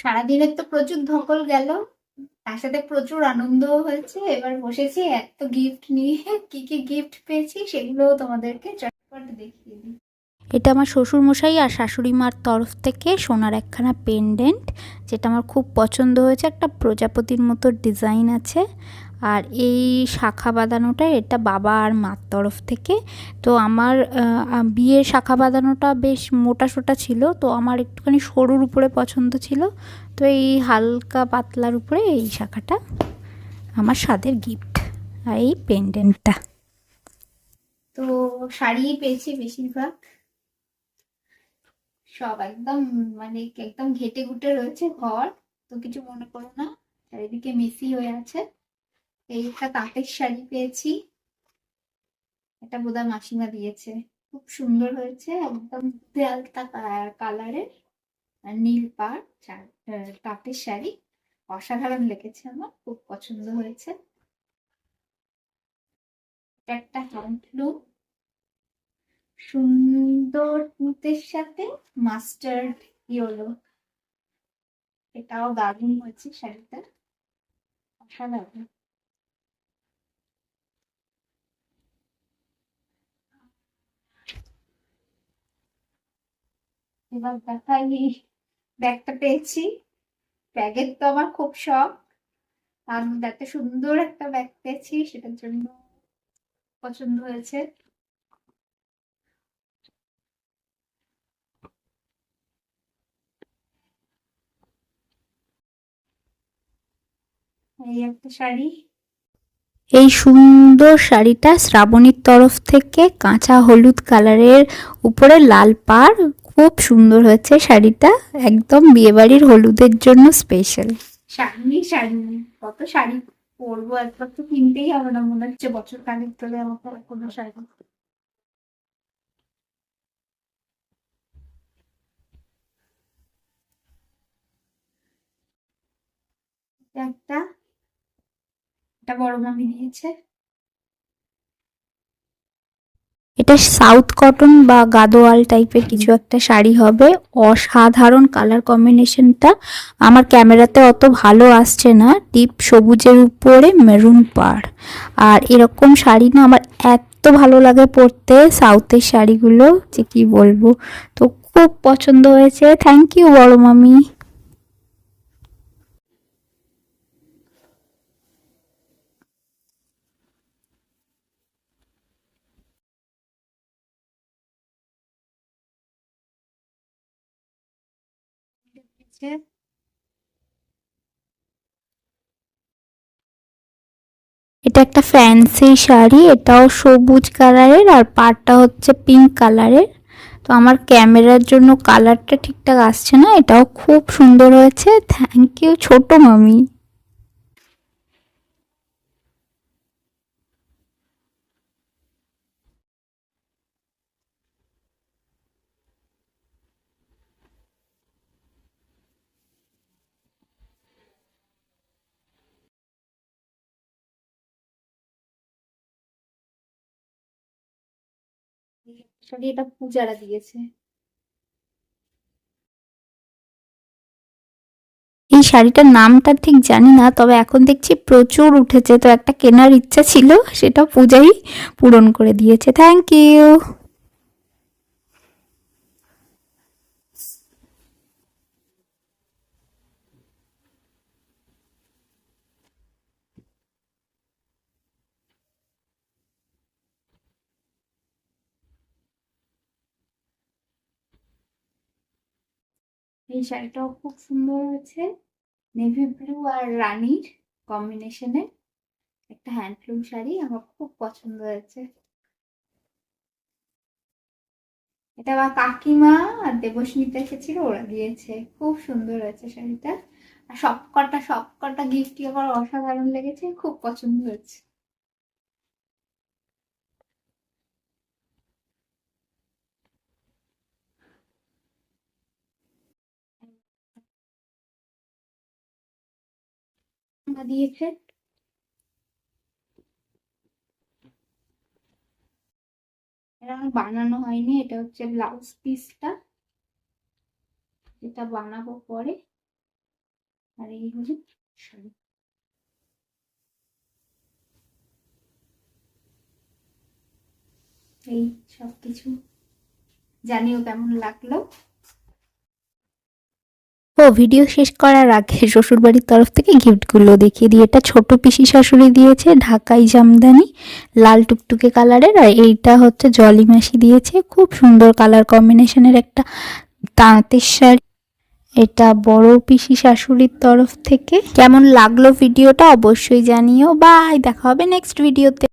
সারাদিনের তো প্রচুর ধকল গেল। তার সাথে প্রচুর আনন্দ হয়েছে। এবার বসেছি, এত গিফট নিয়ে কি কি গিফট পেয়েছি সেগুলো তোমাদেরকে চটপট দেখিয়ে দিই। এটা আমার শ্বশুর মশাই আর শাশুড়ি মার তরফ থেকে সোনার একখানা পেন্ডেন্ট যেটা আমার খুব পছন্দ হয়েছে। একটা প্রজাপতির মতো ডিজাইন আছে। আর এই শাখা বাঁধানোটা এটা বাবা আর মার তরফ থেকে। তো আমার বিয়ের শাখা বাঁধানোটা বেশ মোটা সোটা ছিল, তো আমার একটুখানি সরুর উপরে পছন্দ ছিল। তো এই হালকা পাতলার উপরে এই শাখাটা আমার স্বাদের গিফট আর এই পেন্ডেন্টটা তো শাড়ি পেয়েছি বেশিরভাগ। সব একদম মানে একদম ঘেটে ঘুটে রয়েছে ঘর, তো কিছু মনে করো না। চারিদিকে মেসি হয়ে আছে। এই একটা তাঁতের শাড়ি পেয়েছি। এটা বোধহয় মাসিমা দিয়েছে। খুব সুন্দর হয়েছে, একদম দেয়ালতা কালারের নীল পাড় তাঁতের শাড়ি। অসাধারণ লেগেছে আমার, খুব পছন্দ হয়েছে। এটা একটা হ্যান্ডলুম সুন্দর পুঁতের সাথে মাস্টার্ড ইয়েলো এটাও দারুণ হয়েছে শাড়িটা অসাধারণ। এবার দেখাই, ব্যাগটা পেয়েছি। ব্যাগের তো আমার খুব শখ। তার মধ্যে এত সুন্দর একটা ব্যাগ পেয়েছি, সেটার জন্য পছন্দ হয়েছে। এই একটা শাড়ি। এই সুন্দর শাড়িটা শ্রাবণীর তরফ থেকে কাঁচা হলুদ কালারের উপরে লাল পাড় খুব সুন্দর হয়েছে শাড়িটা। একদম বিয়েবাড়ির হলুদের জন্য স্পেশাল শাড়ি শাড়ি, কত শাড়ি পরবো? একবার তো কিনতেই হবে না, মনে হচ্ছে বছর খানিক ধরে আমাকে কোনো শাড়ি। একটা এটা বড় মামি দিয়েছে এটা সাউথ কটন বা গাদোয়াল টাইপের কিছু একটা শাড়ি হবে। অসাধারণ কালার কম্বিনেশনটা। আমার ক্যামেরাতে অত ভালো আসছে না। ডিপ সবুজের উপরে মেরুন পাড় আর এরকম শাড়ি না আমার এত ভালো লাগে পরতে, সাউথের শাড়িগুলো, যে কি বলব। তো খুব পছন্দ হয়েছে। থ্যাংক ইউ বড় মামি। দিয়েছে এটা একটা ফ্যান্সি শাড়ি, এটাও সবুজ কালারের আর পাটটা হচ্ছে পিঙ্ক কালারের। তো আমার ক্যামেরার জন্য কালারটা ঠিকঠাক আসছে না, এটাও খুব সুন্দর হয়েছে। থ্যাংক ইউ ছোট মামি। শাড়ি এটা পূজারা দিয়েছে। এই শাড়িটার নামটা ঠিক জানি না, তবে এখন দেখছি প্রচুর উঠেছে। তো একটা কেনার ইচ্ছা ছিল, সেটা পূজাই পূরণ করে দিয়েছে। থ্যাংক ইউ এই শাড়িটাও খুব সুন্দর হয়েছে। নেভি ব্লু আর রানীর কম্বিনেশনে একটা হ্যান্ডলুম শাড়ি আমার খুব পছন্দ হয়েছে। এটা আমার কাকিমা আর দেবস্মিতা এসেছিল, ওরা দিয়েছে। খুব সুন্দর হয়েছে শাড়িটা। আর সবকটা সবকটা গিফটই আমার অসাধারণ লেগেছে, খুব পছন্দ হয়েছে। মা দিয়েছে? এটা আমার বানানো হয়নি, এটা হচ্ছে ব্লাউজ পিসটা যেটা বানাবো পরে। আর এই হলো শাড়ি। এই সব কিছু জানিও কেমন লাগল? ভিডিও শেষ করার আগে শ্বশুরবাড়ির তরফ থেকে গিফটগুলো দেখিয়ে দিই। এটা ছোট পিসি শাশুড়ি দিয়েছে ঢাকাই জামদানি লাল টুকটুকে কালারের, আর এইটা হচ্ছে জলি মাসি দিয়েছে। খুব সুন্দর কালার কম্বিনেশনের একটা তাঁতের শাড়ি। এটা বড় পিসি শাশুড়ির তরফ থেকে। কেমন লাগল ভিডিওটা অবশ্যই জানিও। বাই, দেখা হবে নেক্সট ভিডিওতে